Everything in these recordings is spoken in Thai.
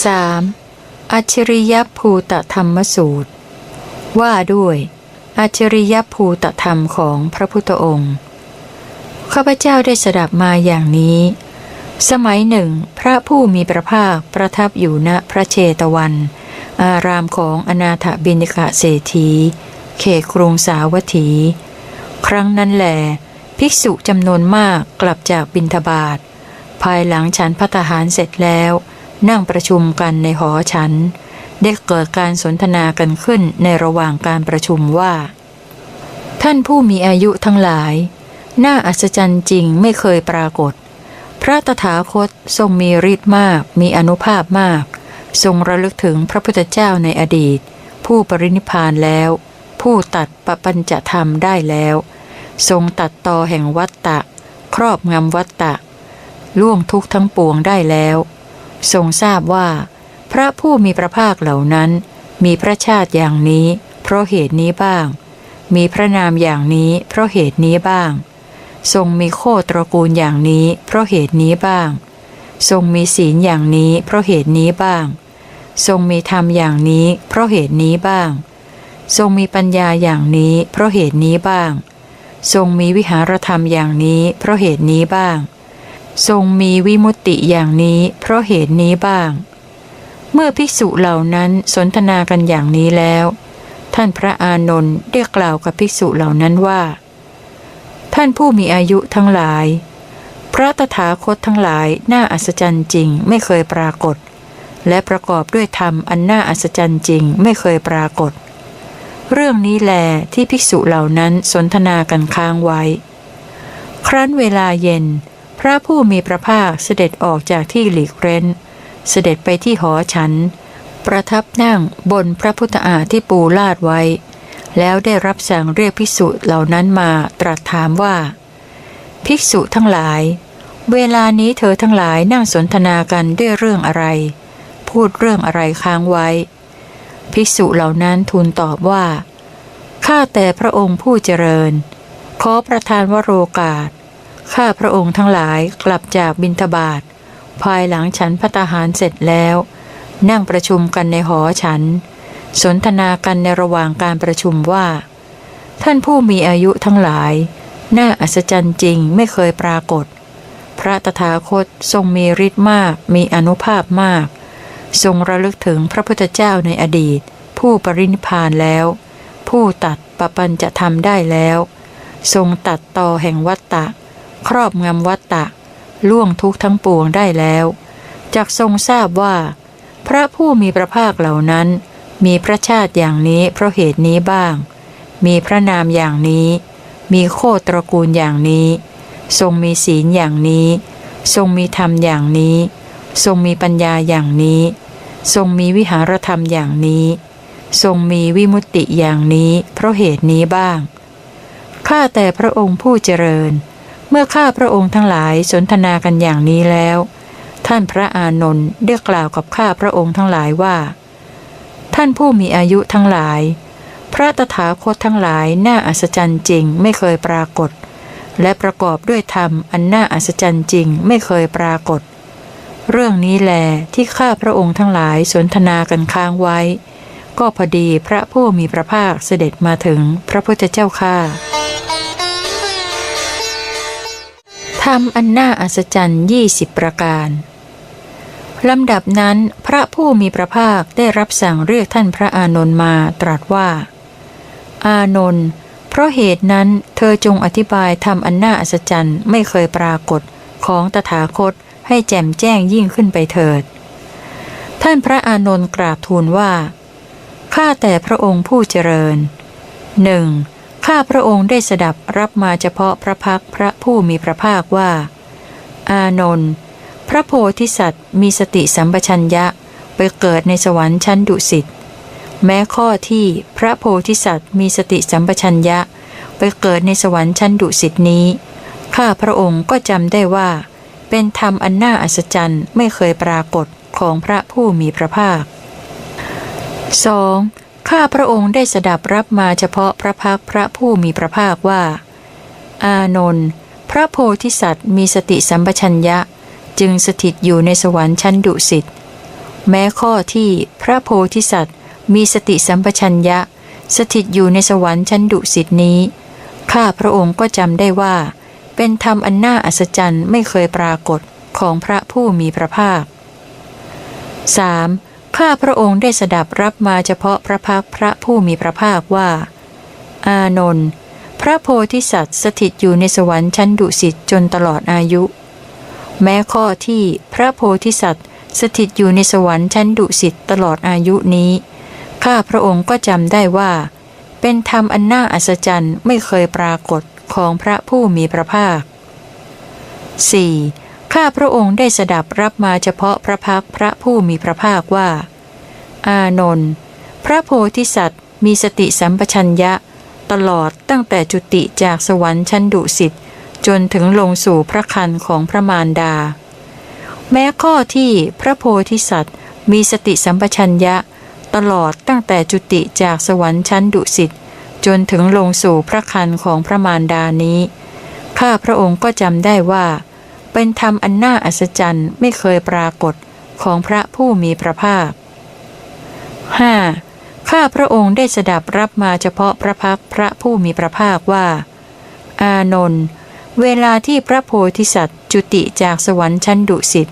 3. อัจฉริยภูตธรรมสูตร ว่าด้วยอัจฉริยภูตธรรมของพระพุทธองค์ ข้าพเจ้าได้สดับมาอย่างนี้ สมัยหนึ่ง พระผู้มีพระภาคประทับอยู่ณพระเชตวัน อารามของอนาถบิณิกะเศรษฐี เขตกรุงสาวัตถี ครั้งนั้นแหลภิกษุจำนวนมากกลับจากบินทบาท ภายหลังฉันพัตหารเสร็จแล้ว นั่งประชุมกันในหอฉัน ได้เกิดการสนทนากันขึ้นในระหว่างการประชุมว่า ท่านผู้มีอายุทั้งหลาย น่าอัศจรรย์จริงไม่เคยปรากฏ พระตถาคตทรงมีฤทธิ์มาก มีอนุภาพมาก ทรงระลึกถึงพระพุทธเจ้าในอดีต ผู้ปรินิพานแล้ว ผู้ตัดปปัญจธรรมได้แล้ว ทรงตัดต่อแห่งวัตตะ ครอบงำวัตตะล่วงทุกทั้งปวงได้แล้ว ทรงทราบว่า พระผู้มีพระภาคเหล่านั้น มีพระชาติอย่างนี้ เพราะเหตุนี้บ้าง มีพระนามอย่างนี้ เพราะเหตุนี้บ้าง ทรงมีโคตรกูลอย่างนี้ เพราะเหตุนี้บ้าง ทรงมีศีลอย่างนี้ เพราะเหตุนี้บ้าง ทรงมีธรรมอย่างนี้ เพราะเหตุนี้บ้าง ทรงมีปัญญาอย่างนี้ เพราะเหตุนี้บ้าง ทรงมีวิหารธรรมอย่างนี้ เพราะเหตุนี้บ้าง ทรงมีวิมุตติอย่างนี้เพราะเหตุนี้บ้าง เมื่อภิกษุเหล่านั้นสนทนากันอย่างนี้แล้ว ท่านพระอานนท์ได้กล่าวกับภิกษุเหล่านั้นว่า ท่านผู้มีอายุทั้งหลาย พระตถาคตทั้งหลายน่าอัศจรรย์จริงไม่เคยปรากฏ และประกอบด้วยธรรมอันน่าอัศจรรย์จริงไม่เคยปรากฏ เรื่องนี้แลที่ภิกษุเหล่านั้นสนทนากันค้างไว้ ครั้นเวลาเย็น พระผู้มีพระภาคเสด็จออกจากที่หลีกเร้น เสด็จไปที่หอฉัน ประทับนั่งบนพระพุทธอาที่ปูลาดไว้ แล้วได้รับสั่งเรียกภิกษุเหล่านั้นมาตรัสถามว่า ภิกษุทั้งหลาย เวลานี้เธอทั้งหลายนั่งสนทนากันด้วยเรื่องอะไร พูดเรื่องอะไรค้างไว้ ภิกษุเหล่านั้นทูลตอบว่าข้าแต่พระองค์ผู้เจริญ ขอประทานวโรกาส ข้าพระองค์ทั้งหลายกลับจากบินทบาทภายหลังฉันพัตหารเสร็จแล้ว นั่งประชุมกันในหอฉัน สนทนากันในระหว่างการประชุมว่า ท่านผู้มีอายุทั้งหลาย น่าอัศจรรย์จริงไม่เคยปรากฏ พระตถาคตทรงมีฤทธิ์มากมีอนุภาพมาก ทรงระลึกถึงพระพุทธเจ้าในอดีต ผู้ปรินิพพานแล้ว ผู้ตัดปปัญจะทำได้แล้ว ทรงตัดต่อแห่งวัตตะ ครอบงำวัตตะ ล่วงทุกทั้งปวงได้แล้วจากทรงทราบว่า พระผู้มีพระภาคเหล่านั้น มีพระชาติอย่างนี้เพราะเหตุนี้บ้าง มีพระนามอย่างนี้ มีโคตรกูลอย่างนี้ ทรงมีศีลอย่างนี้ ทรงมีธรรมอย่างนี้ ทรงมีปัญญาอย่างนี้ ทรงมีวิหารธรรมอย่างนี้ ทรงมีวิมุตติอย่างนี้เพราะเหตุนี้บ้างข้าแต่พระองค์ผู้เจริญ เมื่อข้าพระองค์ทั้งหลายสนทนากันอย่างนี้แล้ว ท่านพระอานนท์ได้กล่าวกับข้าพระองค์ทั้งหลายว่า ท่านผู้มีอายุทั้งหลาย พระตถาคตทั้งหลายน่าอัศจรรย์จริงไม่เคยปรากฏ และประกอบด้วยธรรมอันน่าอัศจรรย์จริงไม่เคยปรากฏ เรื่องนี้แลที่ข้าพระองค์ทั้งหลายสนทนากันค้างไว้ ก็พอดีพระผู้มีพระภาคเสด็จมาถึงพระพุทธเจ้าข้า ทำอันน่าอัศจรรย์ยี่สิบประการลำดับนั้นพระผู้มีพระภาคได้รับสั่งเรียกท่านพระอานนท์มาตรัสว่า อานนท์เพราะเหตุนั้นเธอจงอธิบายทำอันน่าอัศจรรย์ไม่เคยปรากฏของตถาคตให้แจ่มแจ้งยิ่งขึ้นไปเถิด ท่านพระอานนท์กราบทูลว่า ข้าแต่พระองค์ผู้เจริญหนึ่ง ข้าพระองค์ได้สดับรับมาเฉพาะพระพักพระผู้มีพระภาคว่า อานนท์พระโพธิสัตว์มีสติสัมปชัญญะไปเกิดในสวรรค์ชั้นดุสิตแม้ข้อที่พระโพธิสัตว์มีสติสัมปชัญญะ ไปเกิดในสวรรค์ชั้นดุสิตนี้ ข้าพระองค์ก็จำได้ว่า เป็นธรรมอันน่าอัศจรรย์ไม่เคยปรากฏของพระผู้มีพระภาค 2. ข้าพระองค์ได้สดับรับมาเฉพาะพระพักพระผู้มีพระภาคว่า อานนท์พระโพธิสัตว์มีสติสัมปชัญญะจึงสถิตอยู่ในสวรรค์ชั้นดุสิตแม้ข้อที่พระโพธิสัตว์มีสติสัมปชัญญะ สถิตอยู่ในสวรรค์ชั้นดุสิตนี้ ข้าพระองค์ก็จำได้ว่า เป็นธรรมอันน่าอัศจรรย์ไม่เคยปรากฏของพระผู้มีพระภาค 3. ข้าพระองค์ได้สดับรับมาเฉพาะพระพักพระผู้มีพระภาคว่า อานนท์พระโพธิสัตว์สถิตอยู่ในสวรรค์ชั้นดุสิตจนตลอดอายุ แม้ข้อที่พระโพธิสัตว์สถิตอยู่ในสวรรค์ชั้นดุสิตตลอดอายุนี้ ข้าพระองค์ก็จำได้ว่า เป็นธรรมอันน่าอัศจรรย์ไม่เคยปรากฏของพระผู้มีพระภาค 4. ข้าพระองค์ได้สดับรับมาเฉพาะพระพักพระผู้มีพระภาคว่า อานนท์พระโพธิสัตว์ มีสติสัมปชัญญะ ตลอดตั้งแต่จุติจากสวรรค์ชั้นดุสิตจนถึงลงสู่พระคันของพระมารดา แม้ข้อที่พระโพธิสัตว์ มีสติสัมปชัญญะ ตลอดตั้งแต่จุติจากสวรรค์ชั้นดุสิตจนถึงลงสู่พระคันของพระมารดานี้ ข้าพระองค์ก็จำได้ว่า เป็นธรรมอันน่าอัศจรรย์ไม่เคยปรากฏของพระผู้มีพระภาค 5. ข้าพระองค์ได้สดับรับมาเฉพาะพระพักพระผู้มีพระภาคว่า อานนท์เวลาที่พระโพธิสัตว์ จุติจากสวรรค์ชั้นดุสิต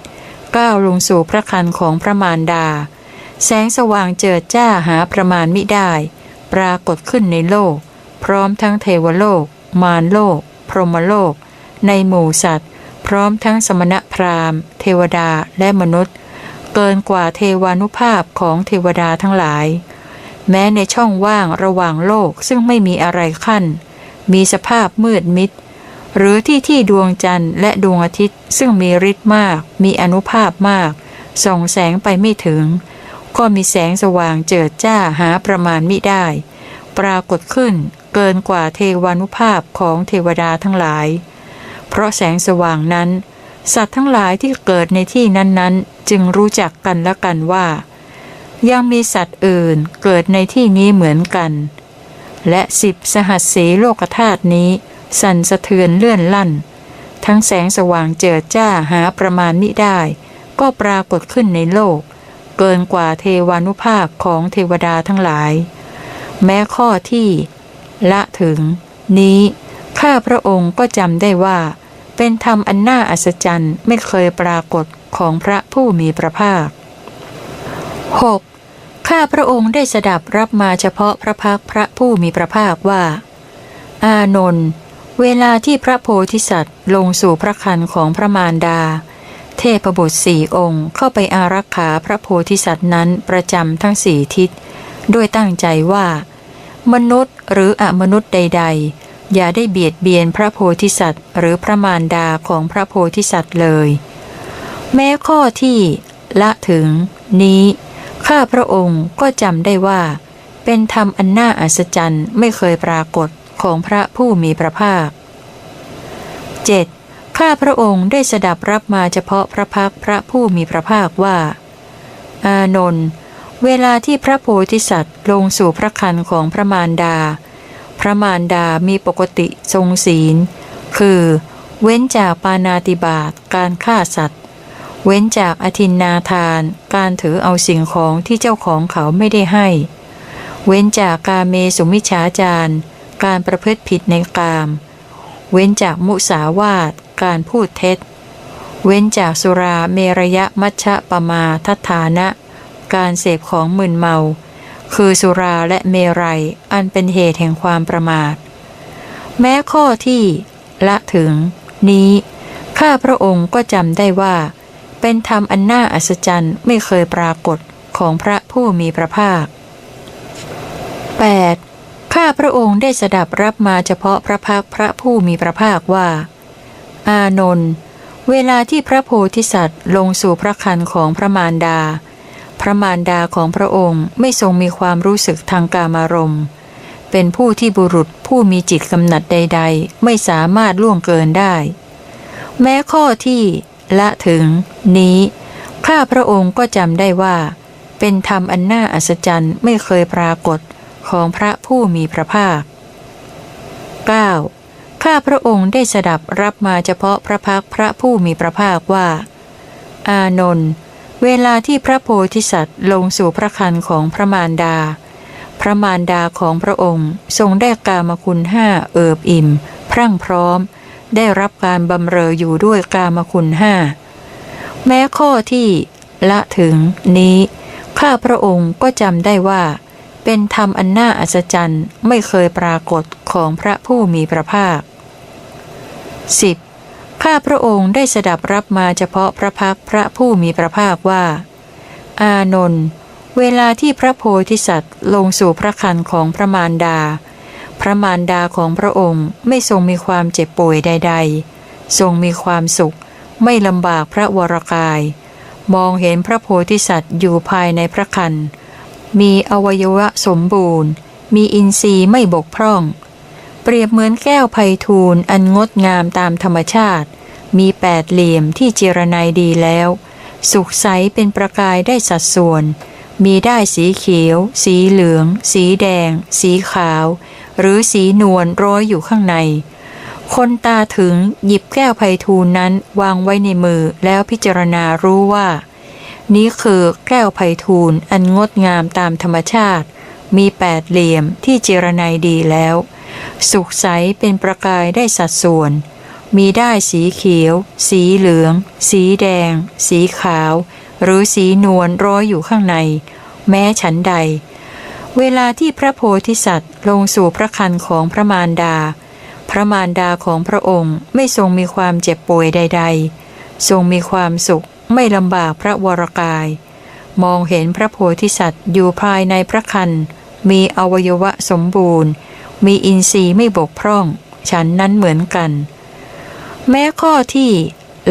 ก้าวลงสู่พระคันของพระมารดา แสงสว่างเจิดจ้าหาประมาณมิได้ ปรากฏขึ้นในโลก พร้อมทั้งเทวโลก มารโลก พรหมโลก ในหมู่สัตว์ ร้อมทั้งสมณพราหมณ์ เทวดาและมนุษย์ เกินกว่าเทวานุภาพของเทวดาทั้งหลาย แม้ในช่องว่างระหว่างโลกซึ่งไม่มีอะไรขั้น มีสภาพมืดมิด หรือที่ที่ดวงจันทร์และดวงอาทิตย์ซึ่งมีฤทธิ์มาก มีอนุภาพมาก ส่องแสงไปไม่ถึง ก็มีแสงสว่างเจิดจ้าหาประมาณมิได้ ปรากฏขึ้นเกินกว่าเทวานุภาพของเทวดาทั้งหลาย เพราะแสงสว่างนั้น สัตว์ทั้งหลายที่เกิดในที่นั้นๆ จึงรู้จักกันและกันว่า ยังมีสัตว์อื่นเกิดในที่นี้เหมือนกัน และสิบสหัสสีโลกธาตุนี้ สั่นสะเทือนเลื่อนลั่น ทั้งแสงสว่างเจิดจ้าหาประมาณมิได้ ก็ปรากฏขึ้นในโลก เกินกว่าเทวานุภาพของเทวดาทั้งหลาย แม้ข้อที่ ละถึง นี้ข้าพระองค์ก็จำได้ว่า เป็นธรรมอันน่าอัศจรรย์ไม่เคยปรากฏของพระผู้มีพระภาค 6. ข้าพระองค์ได้สดับรับมาเฉพาะพระพักพระผู้มีพระภาคว่า อานนท์เวลาที่พระโพธิสัตว์ลงสู่พระคันของพระมารดา เทพบุตรสี่องค์เข้าไปอารักขาพระโพธิสัตว์นั้นประจำทั้งสี่ทิศ ด้วยตั้งใจว่า มนุษย์หรืออมนุษย์ใด ๆ อย่าได้เบียดเบียนพระโพธิสัตว์หรือพระมารดาของพระโพธิสัตว์เลย แม้ข้อที่ละถึง นี้ข้าพระองค์ก็จำได้ว่า เป็นธรรมอันน่าอัศจรรย์ไม่เคยปรากฏของพระผู้มีพระภาค 7. ข้าพระองค์ได้สดับรับมาเฉพาะพระพักพระผู้มีพระภาคว่า อานนท์เวลาที่พระโพธิสัตว์ลงสู่พระคันของพระมารดา พระมารดามีปกติทรงศีล คือ เว้นจากปานาติบาตการฆ่าสัตว์ เว้นจากอธินนาทาน การถือเอาสิ่งของที่เจ้าของเขาไม่ได้ให้ เว้นจากกาเมสุมิชฌาจารการประพฤติผิดในกาม เว้นจากมุสาวาทการพูดเท็จ เว้นจากสุราเมรยะมัชฌะปมาทัฏฐานะ การเสพของมึนเมา คือสุราและเมรัย อันเป็นเหตุแห่งความประมาท แม้ข้อที่ละถึง นี้ ข้าพระองค์ก็จำได้ว่า เป็นธรรมอันน่าอัศจรรย์ไม่เคยปรากฏของพระผู้มีพระภาค 8. ข้าพระองค์ได้สดับรับมาเฉพาะพระพักพระผู้มีพระภาคว่า อานนท์เวลาที่พระโพธิสัตว์ลงสู่พระคันของพระมารดา พระมารดาของพระองค์ไม่ทรงมีความรู้สึกทางกามารมณ์ เป็นผู้ที่บุรุษผู้มีจิตกำหนัดใด ๆ ไม่สามารถล่วงเกินได้ แม้ข้อที่ละถึง นี้ ข้าพระองค์ก็จำได้ว่า เป็นธรรมอันน่าอัศจรรย์ไม่เคยปรากฏของพระผู้มีพระภาค 9. ข้าพระองค์ได้สดับรับมาเฉพาะพระพักพระผู้มีพระภาคว่า อานนท์ เวลาที่พระโพธิสัตว์ลงสู่พระคันของพระมารดา พระมารดาของพระองค์ทรงได้กามคุณห้าเอิบอิ่ม พรั่งพร้อม ได้รับการบำเรออยู่ด้วยกามคุณห้าแม้ข้อที่ละถึงนี้ ข้าพระองค์ก็จำได้ว่า เป็นธรรมอันน่าอัศจรรย์ไม่เคยปรากฏของพระผู้มีพระภาค 10. ข้าพระองค์ได้สดับรับมาเฉพาะพระพักพระผู้มีพระภาคว่า อานนท์เวลาที่พระโพธิสัตว์ลงสู่พระคันของพระมารดา พระมารดาของพระองค์ไม่ทรงมีความเจ็บป่วยใด ๆ ทรงมีความสุข ไม่ลำบากพระวรกาย มองเห็นพระโพธิสัตว์อยู่ภายในพระคันมีอวัยวะสมบูรณ์ มีอินทรีย์ไม่บกพร่อง เรียบเหมือนแก้วไพทูลอันงดงามตามธรรมชาติ มีแปดเหลี่ยมที่เจรไนดีแล้ว สุขใสเป็นประกายได้สัดส่วน มีได้สีเขียว สีเหลือง สีแดง สีขาว หรือสีนวลร้อยอยู่ข้างใน คนตาถึงหยิบแก้วไพทูลนั้นวางไว้ในมือแล้วพิจารณารู้ว่า นี้คือแก้วไพทูลอันงดงามตามธรรมชาติ มีแปดเหลี่ยมที่เจรไนดีแล้ว สุขใสเป็นประกายได้สัดส่วน มีได้สีเขียว สีเหลือง สีแดง สีขาว หรือสีนวลร้อยอยู่ข้างใน แม้ฉันใด เวลาที่พระโพธิสัตว์ลงสู่พระคันของพระมารดา พระมารดาของพระองค์ไม่ทรงมีความเจ็บป่วยใด ๆ ทรงมีความสุขไม่ลำบากพระวรกาย มองเห็นพระโพธิสัตว์อยู่ภายในพระคันมีอวัยวะสมบูรณ์ มีอินทรีย์ไม่บกพร่อง ฉันนั้นเหมือนกัน แม้ข้อที่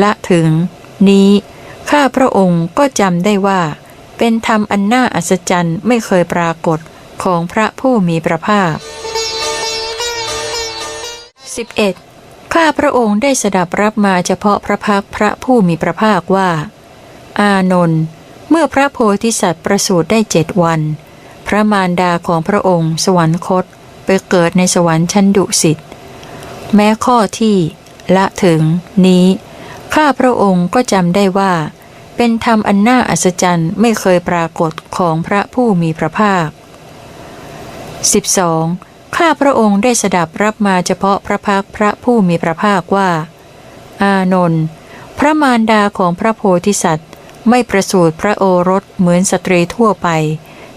ละถึง นี้ข้าพระองค์ก็จำได้ว่า เป็นธรรมอันน่าอัศจรรย์ไม่เคยปรากฏของพระผู้มีพระภาค 11. ข้าพระองค์ได้สดับรับมาเฉพาะพระพักพระผู้มีพระภาคว่า อานนท์เมื่อพระโพธิสัตว์ประสูติได้เจ็ดวัน พระมารดาของพระองค์สวรรคต ไปเกิดในสวรรค์ชั้นดุสิต แม้ข้อที่ ละถึง นี้ ข้าพระองค์ก็จำได้ว่า เป็นธรรมอันน่าอัศจรรย์ไม่เคยปรากฏของพระผู้มีพระภาค 12. ข้าพระองค์ได้สดับรับมาเฉพาะพระพักพระผู้มีพระภาคว่า อานนท์พระมารดาของพระโพธิสัตว์ ไม่ประสูติพระโอรสเหมือนสตรีทั่วไป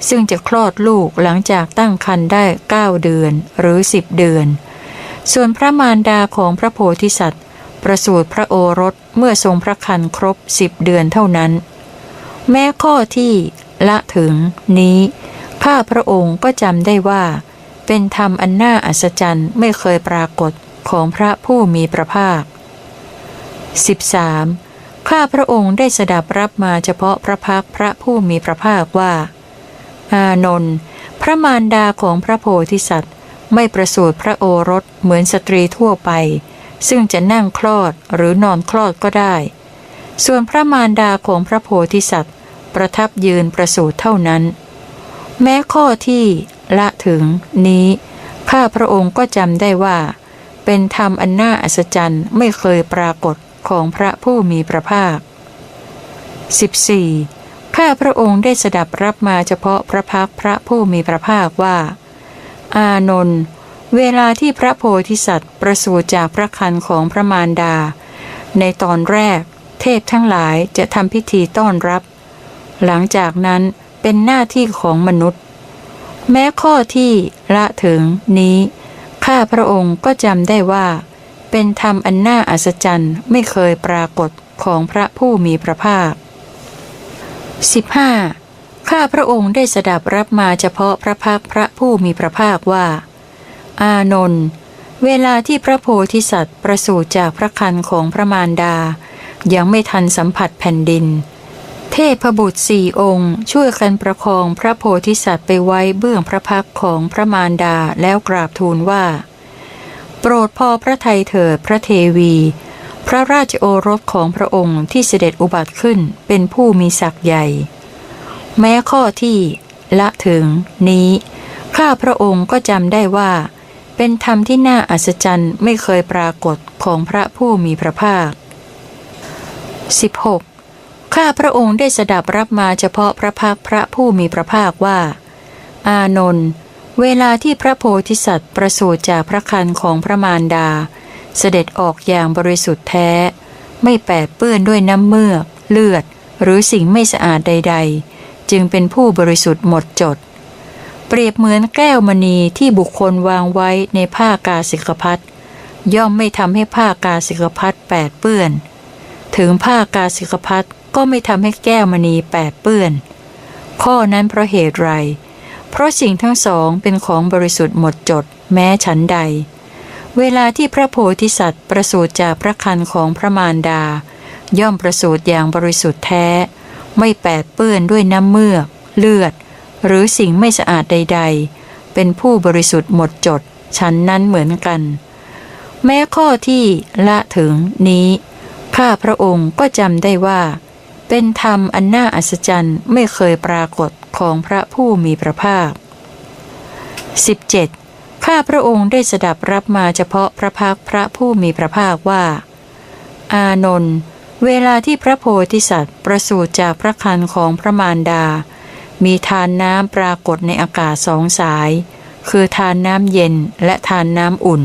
ซึ่งจะคลอดลูกหลังจากตั้งครรภ์ได้เก้าเดือนหรือสิบเดือน ส่วนพระมารดาของพระโพธิสัตว์ ประสูติพระโอรสเมื่อทรงพระคันครบสิบเดือนเท่านั้น แม้ข้อที่ละถึงนี้ ข้าพระองค์ก็จำได้ว่า เป็นธรรมอันน่าอัศจรรย์ไม่เคยปรากฏของพระผู้มีพระภาค 13. ข้าพระองค์ได้สดับรับมาเฉพาะพระพักพระผู้มีพระภาคว่า อานนท์พระมารดาของพระโพธิสัตว์ ไม่ประสูติพระโอรสเหมือนสตรีทั่วไป ซึ่งจะนั่งคลอดหรือนอนคลอดก็ได้ ส่วนพระมารดาของพระโพธิสัตว์ ประทับยืนประสูติเท่านั้น แม้ข้อที่ละถึงนี้ ข้าพระองค์ก็จำได้ว่า เป็นธรรมอันน่าอัศจรรย์ไม่เคยปรากฏของพระผู้มีพระภาค 14. ข้าพระองค์ได้สดับรับมาเฉพาะพระพักพระผู้มีพระภาคว่า อานนท์เวลาที่พระโพธิสัตว์ประสูติจากพระคันของพระมารดา ในตอนแรก เทพทั้งหลายจะทำพิธีต้อนรับ หลังจากนั้นเป็นหน้าที่ของมนุษย์ แม้ข้อที่ละถึงนี้ ข้าพระองค์ก็จำได้ว่า เป็นธรรมอันน่าอัศจรรย์ไม่เคยปรากฏของพระผู้มีพระภาค 15. ข้าพระองค์ได้สดับรับมาเฉพาะพระพักพระผู้มีพระภาคว่า อานนท์เวลาที่พระโพธิสัตว์ประสูติจากพระคันของพระมารดา ยังไม่ทันสัมผัสแผ่นดิน เทพบุตรสี่องค์ ช่วยกันประคองพระโพธิสัตว์ไปไว้เบื้องพระพักของพระมารดาแล้วกราบทูลว่า โปรดพอพระไทยเถิดพระเทวี พระราชโอรสของพระองค์ที่เสด็จอุบัติขึ้นเป็นผู้มีศักย์ใหญ่ แม้ข้อที่ ละถึง นี้ ข้าพระองค์ก็จำได้ว่า เป็นธรรมที่น่าอัศจรรย์ไม่เคยปรากฏของพระผู้มีพระภาค 16. ข้าพระองค์ได้สดับรับมาเฉพาะพระพักพระผู้มีพระภาคว่า อานนท์เวลาที่พระโพธิสัตว์ประสูติจากพระคันของพระมารดา เสด็จออกอย่างบริสุทธิ์แท้ ไม่แปดเปื้อนด้วยน้ำเมือกเลือด หรือสิ่งไม่สะอาดใด ๆ จึงเป็นผู้บริสุทธิ์หมดจด เปรียบเหมือนแก้วมณีที่บุคคลวางไว้ในผ้ากาสิกพัดย่อมไม่ทำให้ผ้ากาสิกพัดแปดเปื้อน ถึงผ้ากาสิกพัดก็ไม่ทำให้แก้วมณีแปดเปื้อน ข้อนั้นเพราะเหตุไร เพราะสิ่งทั้งสองเป็นของบริสุทธิ์หมดจด แม้ฉันใด เวลาที่พระโพธิสัตว์ประสูติจากพระคันของพระมารดา ย่อมประสูติอย่างบริสุทธิ์แท้ ไม่แปดเปื้อนด้วยน้ำเมือก เลือด หรือสิ่งไม่สะอาดใด ๆ เป็นผู้บริสุทธิ์หมดจดฉันนั้นเหมือนกัน แม้ข้อที่ละถึงนี้ ข้าพระองค์ก็จำได้ว่า เป็นธรรมอันน่าอัศจรรย์ไม่เคยปรากฏของพระผู้มีพระภาค 17. ข้าพระองค์ได้สดับรับมาเฉพาะพระพักพระผู้มีพระภาคว่า อานนท์เวลาที่พระโพธิสัตว์ประสูติจากพระคันของพระมารดา มีทานน้ำปรากฏในอากาศสองสาย คือทานน้ำเย็นและทานน้ำอุ่น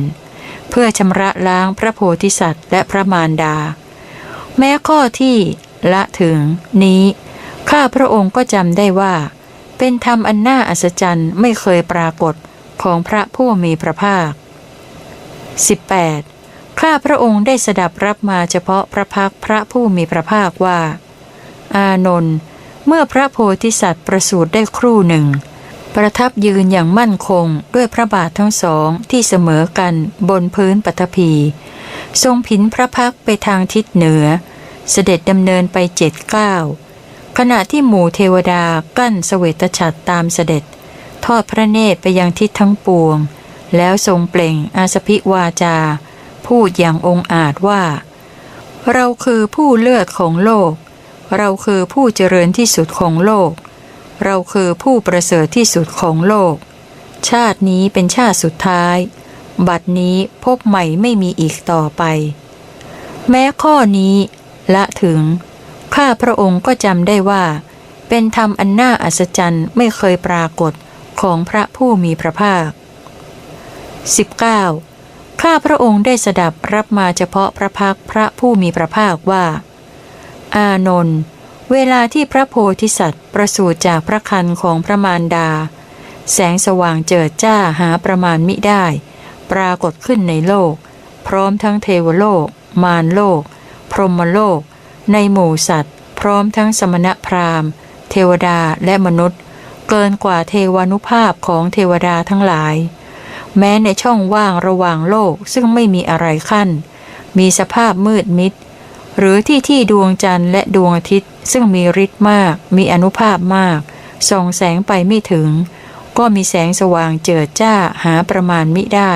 เพื่อชำระล้างพระโพธิสัตว์และพระมารดา แม้ข้อที่ละถึงนี้ ข้าพระองค์ก็จำได้ว่า เป็นธรรมอันน่าอัศจรรย์ไม่เคยปรากฏ ของพระผู้มีพระภาค 18. ข้าพระองค์ได้สดับรับมาเฉพาะพระพักพระผู้มีพระภาคว่า อานนท์เมื่อพระโพธิสัตว์ประสูติได้ครู่หนึ่ง ประทับยืนอย่างมั่นคงด้วยพระบาททั้งสองที่เสมอกันบนพื้นปฐพี ทรงผินพระพักไปทางทิศเหนือ เสด็จดำเนินไปเจ็ดเก้าขณะที่หมู่เทวดากั้นเสวตฉัตรตามเสด็จ ทอดพระเนตรไปยังทิศทั้งปวง แล้วทรงเปล่งอาสพิวาจา พูดอย่างองอาจว่า เราคือผู้เลือดของโลก เราคือผู้เจริญที่สุดของโลก เราคือผู้ประเสริฐที่สุดของโลก ชาตินี้เป็นชาติสุดท้าย บัดนี้พบใหม่ไม่มีอีกต่อไป แม้ข้อนี้ละถึง ข้าพระองค์ก็จำได้ว่า เป็นธรรมอันน่าอัศจรรย์ไม่เคยปรากฏ ของพระผู้มีพระภาค 19. ข้าพระองค์ได้สดับรับมาเฉพาะพระพักพระผู้มีพระภาคว่า อานนท์เวลาที่พระโพธิสัตว์ประสูติจากพระคันของพระมารดา แสงสว่างเจิดจ้าหาประมาณมิได้ ปรากฏขึ้นในโลก พร้อมทั้งเทวโลก มารโลก พรหมโลก ในหมู่สัตว์ พร้อมทั้งสมณพราหมณ์ เทวดาและมนุษย์ เกินกว่าเทวานุภาพของเทวดาทั้งหลาย แม้ในช่องว่างระหว่างโลกซึ่งไม่มีอะไรขั้น มีสภาพมืดมิด หรือที่ที่ดวงจันทร์และดวงอาทิตย์ซึ่งมีฤทธิ์มาก มีอนุภาพมาก ส่องแสงไปไม่ถึง ก็มีแสงสว่างเจิดจ้าหาประมาณมิได้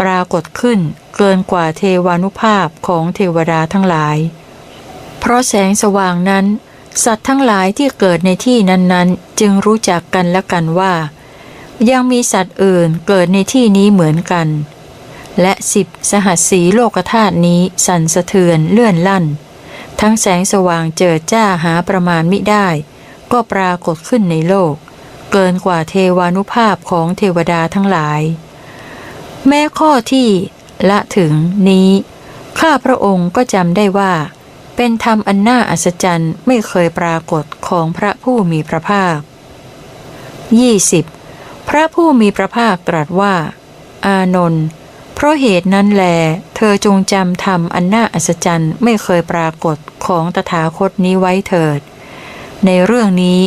ปรากฏขึ้นเกินกว่าเทวานุภาพของเทวดาทั้งหลาย เพราะแสงสว่างนั้น สัตว์ทั้งหลายที่เกิดในที่นั้นๆ จึงรู้จักกันและกันว่า ยังมีสัตว์อื่นเกิดในที่นี้เหมือนกัน และสิบสหัสสีโลกธาตุนี้สั่นสะเทือนเลื่อนลั่น ทั้งแสงสว่างเจิดจ้าหาประมาณมิได้ ก็ปรากฏขึ้นในโลก เกินกว่าเทวานุภาพของเทวดาทั้งหลาย แม้ข้อที่ละถึงนี้ ข้าพระองค์ก็จำได้ว่า เป็นธรรมอันน่าอัศจรรย์ไม่เคยปรากฏของพระผู้มีพระภาค 20. พระผู้มีพระภาคตรัสว่า อานนท์เพราะเหตุนั้นแล เธอจงจำธรรมอันน่าอัศจรรย์ไม่เคยปรากฏของตถาคตนี้ไว้เถิด ในเรื่องนี้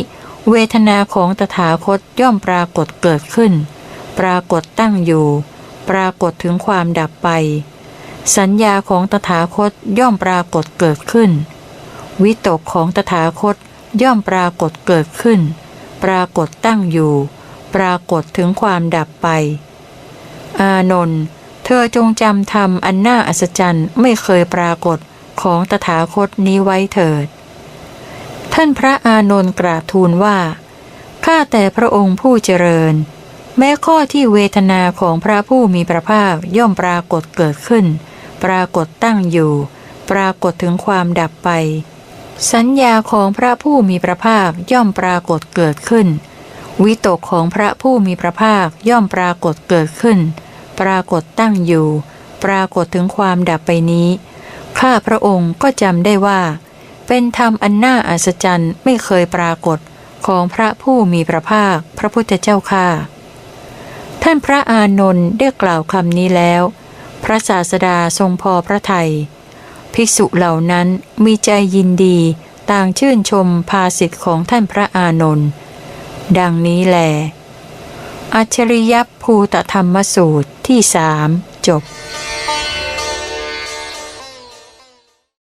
เวทนาของตถาคตย่อมปรากฏเกิดขึ้น ปรากฏตั้งอยู่ ปรากฏถึงความดับไป สัญญาของตถาคตย่อมปรากฏเกิดขึ้น วิตกของตถาคตย่อมปรากฏเกิดขึ้น ปรากฏตั้งอยู่ ปรากฏถึงความดับไป อานนท์เธอจงจำธรรมอันน่าอัศจรรย์ไม่เคยปรากฏของตถาคตนี้ไว้เถิด ท่านพระอานนท์กราบทูลว่า ข้าแต่พระองค์ผู้เจริญ แม้ข้อที่เวทนาของพระผู้มีพระภาคย่อมปรากฏเกิดขึ้น ปรากฏตั้งอยู่ ปรากฏถึงความดับไป สัญญาของพระผู้มีพระภาคย่อมปรากฏเกิดขึ้น วิตกของพระผู้มีพระภาคย่อมปรากฏเกิดขึ้น ปรากฏตั้งอยู่ ปรากฏถึงความดับไปนี้ ข้าพระองค์ก็จำได้ว่า เป็นธรรมอันน่าอัศจรรย์ไม่เคยปรากฏของพระผู้มีพระภาคพระพุทธเจ้าข้าท่านพระอานนท์ได้กล่าวคำนี้แล้ว พระศาสดาทรงพอพระทัยภิกษุเหล่านั้นมีใจยินดีต่างชื่นชมภาสิทธิ์ของท่านพระอานนท์ดังนี้แล อัจฉริยภูตธรรมสูตรที่สามจบ